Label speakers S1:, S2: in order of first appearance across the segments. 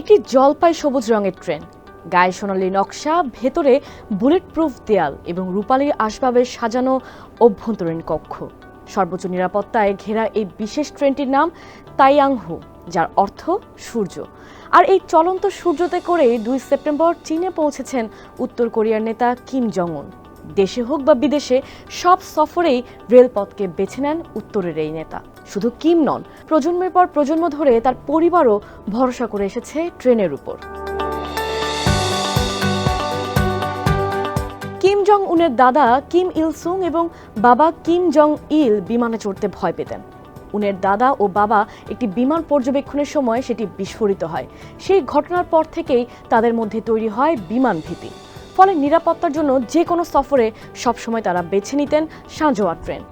S1: একটি জলপাই সবুজ রঙের ট্রেন, গায়ে সোনালী নকশা, ভেতরে বুলেট প্রুফ দেয়াল এবং রূপালী আসবাবে সাজানো অভ্যন্তরীণ কক্ষ। সর্বোচ্চ নিরাপত্তায় ঘেরা এই বিশেষ ট্রেনটির নাম তাইয়াংহু, যার অর্থ সূর্য। আর এই চলন্ত সূর্যতে করে দুই সেপ্টেম্বর চীনে পৌঁছেছেন উত্তর কোরিয়ার নেতা কিম জং উন দেশে হোক বা বিদেশে, সব সফরেই রেলপথকে বেছে নেন উত্তরের এই নেতা। শুধু কিম নন, প্রজন্মের পর প্রজন্ম ধরে তার পরিবারও ভরসা করে এসেছে ট্রেনের উপর। কিম জং উনের দাদা কিম ইল সুং এবং বাবা কিম জং ইল বিমানে চড়তে ভয় পেতেন। উনের দাদা ও বাবা একটি বিমান পর্যবেক্ষণের সময় সেটি বিস্ফোরিত হয়। সেই ঘটনার পর থেকেই তাদের মধ্যে তৈরি হয় বিমান ভীতি। ফলে নিরাপত্তার জন্য যে কোনো সফরে সবসময় তারা বেছে নিতেন সাঁজোয়া ট্রেন।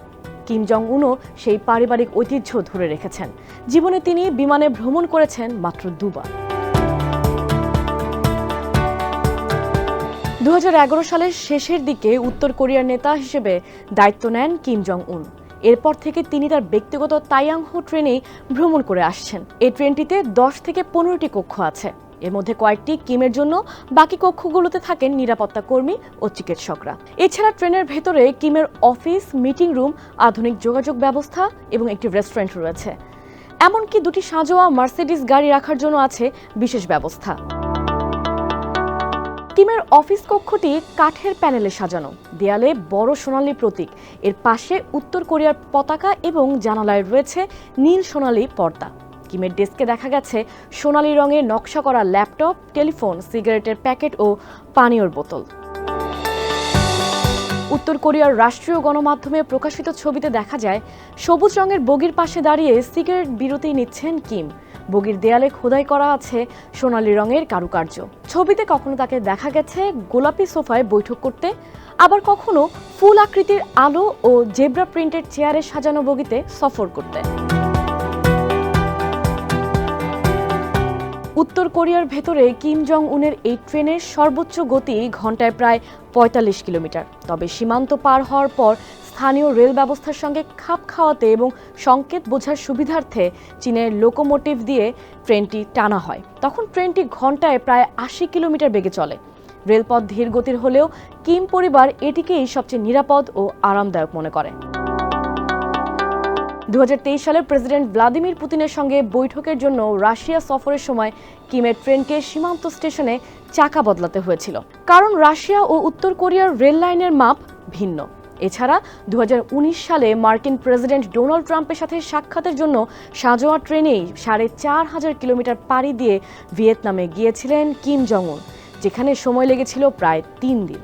S1: কিম জং উনও সেই পারিবারিক ঐতিহ্য ধরে রেখেছেন। জীবনে তিনি বিমানে ভ্রমণ করেছেন মাত্র দুবার। দু হাজার এগারো সালের শেষের দিকে উত্তর কোরিয়ার নেতা হিসেবে দায়িত্ব নেন কিম জং উন এরপর থেকে তিনি তার ব্যক্তিগত তাইয়াংহো ট্রেনেই ভ্রমণ করে আসছেন। এই ট্রেনটিতে দশ থেকে পনেরোটি কক্ষ আছে। এর মধ্যে কয়েকটি কিমের জন্য বাকি কক্ষগুলোতে থাকেন নিরাপত্তা কর্মী ও চিকিৎসকরা। এছাড়া ট্রেনের ভেতরে কিমের অফিস, মিটিং রুম, আধুনিক যোগাযোগ ব্যবস্থা এবং একটি রেস্টুরেন্ট রয়েছে। এমনকি দুটি সাজোয়া মার্সিডিস গাড়ি রাখার জন্য আছে বিশেষ ব্যবস্থা। কিমের অফিস কক্ষটি কাঠের প্যানেলে সাজানো। দেয়ালে বড় সোনালী প্রতীক। এর পাশে উত্তর কোরিয়ার পতাকা এবং জানালায় রয়েছে নীল সোনালী পর্দা। কিমের ডেস্কে দেখা গেছে সোনালী রঙের নকশা করা ল্যাপটপ, টেলিফোন, সিগারেটের প্যাকেট ও পানীয়র বোতল। উত্তর কোরিয়ার রাষ্ট্রীয় গণমাধ্যমে প্রকাশিত ছবিতে দেখা যায়, সবুজ রঙের বগির পাশে দাঁড়িয়ে সিগারেট বিরতি নিচ্ছেন কিম। বগির দেয়ালে খোদাই করা আছে সোনালী রঙের কারুকার্য। ছবিতে কখনো তাকে দেখা গেছে গোলাপি সোফায় বৈঠক করতে, আবার কখনো ফুল আকৃতির আলো ও জেব্রা প্রিন্টের চেয়ারে সাজানো বগিতে সফর করতে। উত্তর কোরিয়ার ভেতরে কিম জং উনের এই ট্রেনের সর্বোচ্চ গতি ঘন্টায় প্রায় পঁয়তাল্লিশ কিলোমিটার। তবে সীমান্ত পার হওয়ার পর স্থানীয় রেল ব্যবস্থার সঙ্গে খাপ খাওয়াতে এবং সংকেত বোঝার সুবিধার্থে চীনের লোকোমোটিভ দিয়ে ট্রেনটি টানা হয়। তখন ট্রেনটি ঘন্টায় প্রায় আশি কিলোমিটার বেগে চলে। রেলপথ ধীর গতির হলেও কিম পরিবার এটিকেই সবচেয়ে নিরাপদ ও আরামদায়ক মনে করে। দু সালে প্রেসিডেন্ট ভ্লাদিমির পুতিনের সঙ্গে বৈঠকের জন্য রাশিয়া সফরের সময় কিমের ট্রেনকে সীমান্ত স্টেশনে চাকা বদলাতে হয়েছিল। কারণ রাশিয়া ও উত্তর কোরিয়ার রেল লাইনের মাপ ভিন্ন। এছাড়া দু হাজার উনিশ সালে মার্কিন প্রেসিডেন্ট ডোনাল্ড ট্রাম্পের সাথে সাক্ষাতের জন্য সাজোয়া ট্রেনেই সাড়ে চার হাজার কিলোমিটার পাড়ি দিয়ে ভিয়েতনামে গিয়েছিলেন কিম জং যেখানে সময় লেগেছিল প্রায় তিন দিন।